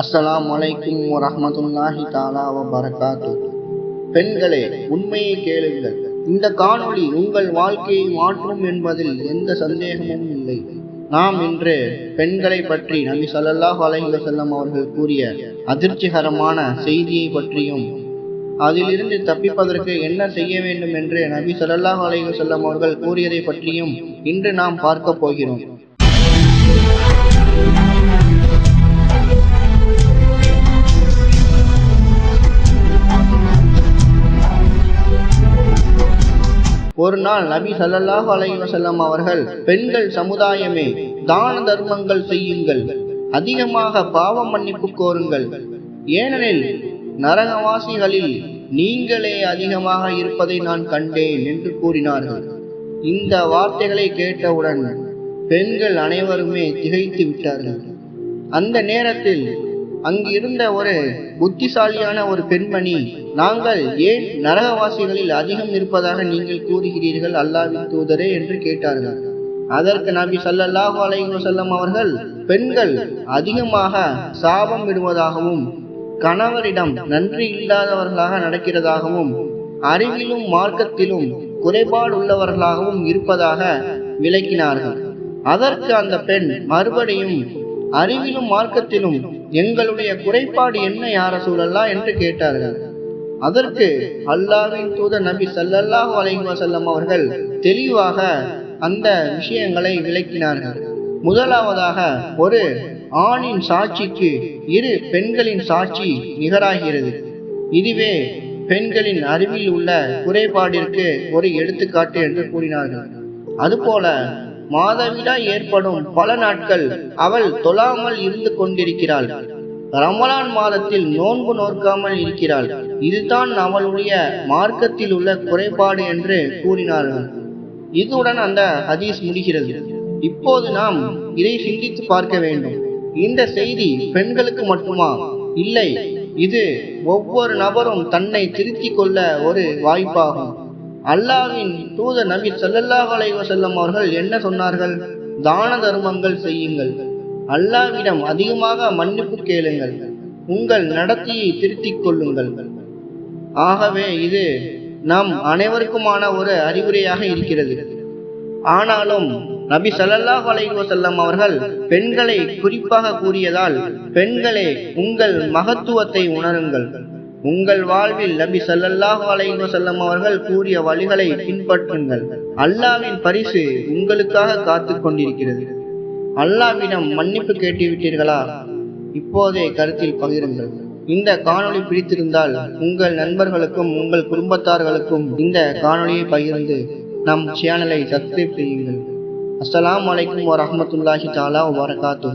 அஸ்லாம் அலைக்கும் வரஹ்மத்துல்லாஹி தஆலா பெண்களே உண்மையை கேளுங்கள். இந்த காணொளி உங்கள் வாழ்க்கையை மாற்றும் என்பதில் எந்த சந்தேகமும் இல்லை. நாம் இன்று பெண்களை பற்றி நபி சல்லாஹ் அலைஹி செல்லம் அவர்கள் கூறிய அதிர்ச்சிகரமான செய்தியை பற்றியும் அதிலிருந்து தப்பிப்பதற்கு என்ன செய்ய வேண்டும் என்று நபி சல்லாஹ் அலைஹி செல்லம் அவர்கள் கூறியதை பற்றியும் இன்று நாம் பார்க்க போகிறோம். ஒரு நாள் நபி ஸல்லல்லாஹு அலைவசல்லம் அவர்கள் பெண்கள் சமுதாயமே தான தர்மங்கள் செய்யுங்கள் அதிகமாக பாவ மன்னிப்பு கோருங்கள். ஏனெனில் நரகவாசிகளில் நீங்களே அதிகமாக இருப்பதை நான் கண்டேன் என்று கூறினார்கள். இந்த வார்த்தைகளை கேட்டவுடன் பெண்கள் அனைவருமே திகைத்து விட்டார்கள். அந்த நேரத்தில் அங்கிருந்த ஒரு புத்திசாலியான ஒரு பெண்மணி நாங்கள் ஏன் நரகவாசிகளில் அதிகம் இருப்பதாக நீங்கள் கூறுகிறீர்கள் அல்லாவின் தூதரே? என்று கேட்டார்கள். அதற்கு நபி ஸல்லல்லாஹு அலைஹி செல்லம் அவர்கள் பெண்கள் அதிகமாக சாபம் விடுவதாகவும் கணவரிடம் நன்றி இல்லாதவர்களாக நடக்கிறதாகவும் அறிவிலும் மார்க்கத்திலும் குறைபாடு உள்ளவர்களாகவும் இருப்பதாக விளக்கினார்கள். அதற்கு அந்த பெண் மறுபடியும் அறிவிலும் மார்க்கத்திலும் எங்களுடைய குறைபாடு என்ன யார சூழல்லா என்று கேட்டார்கள். அதற்கு அல்லாவின் தூத நபி ஸல்லல்லாஹு அலைஹி வஸல்லம் அவர்கள் தெளிவாக அந்த விஷயங்களை விளக்கினார்கள். முதலாவதாக ஒரு ஆணின் சாட்சிக்கு இரு பெண்களின் சாட்சி நிகராகிறது. இதுவே பெண்களின் அறிவில் உள்ள குறைபாடிற்கு ஒரு எடுத்துக்காட்டு என்று கூறினார்கள். அதுபோல மாதவிடா ஏற்படும் பல நாட்கள் அவள் தொழாமல் இருந்து கொண்டிருக்கிறாள். ரமலான் மாதத்தில் நோன்பு நோக்காமல் இருக்கிறாள். இதுதான் அவளுடைய மார்க்கத்தில் உள்ள குறைபாடு என்று கூறினார்கள். இதுடன் அந்த ஹதீஸ் முடிகிறது. இப்போது நாம் இதை சிந்தித்து பார்க்க வேண்டும். இந்த செய்தி பெண்களுக்கு மட்டுமா? இல்லை. இது ஒவ்வொரு நபரும் தன்னை திருத்திக் கொள்ள ஒரு வாய்ப்பாகும். அல்லாவின் தூத நபி சல்லல்லாஹ் அலைவசல்லம் அவர்கள் என்ன சொன்னார்கள்? தான தர்மங்கள் செய்யுங்கள். அல்லாவிடம் அதிகமாக மன்னிப்பு கேளுங்கள். உங்கள் நடத்தியை திருத்திக் கொள்ளுங்கள். ஆகவே இது நம் அனைவருக்குமான ஒரு அறிவுரையாக இருக்கிறது. ஆனாலும் நபி ஸல்லல்லாஹு அலைவசல்லம் அவர்கள் பெண்களை குறிப்பாக கூறியதால் பெண்களே உங்கள் மகத்துவத்தை உணருங்கள். உங்கள் வாழ்வில் நபி ஸல்லல்லாஹு அலைந்து செல்லும் அவர்கள் கூறிய வழிகளை பின்பற்றுங்கள். அல்லாவின் பரிசு உங்களுக்காக காத்து கொண்டிருக்கிறது. அல்லாவிடம் மன்னிப்பு கேட்டு விட்டீர்களா இப்போதே கருத்தில் பகிருங்கள். இந்த காணொளி பிடித்திருந்தால் உங்கள் நண்பர்களுக்கும் உங்கள் குடும்பத்தார்களுக்கும் இந்த காணொளியை பகிர்ந்து நம் சேனலை சப்ஸ்கிரைப் செய்யுங்கள். அஸ்லாம் வலைக்கம் வரமத்துல்லாஹி தாலா வரகாத்து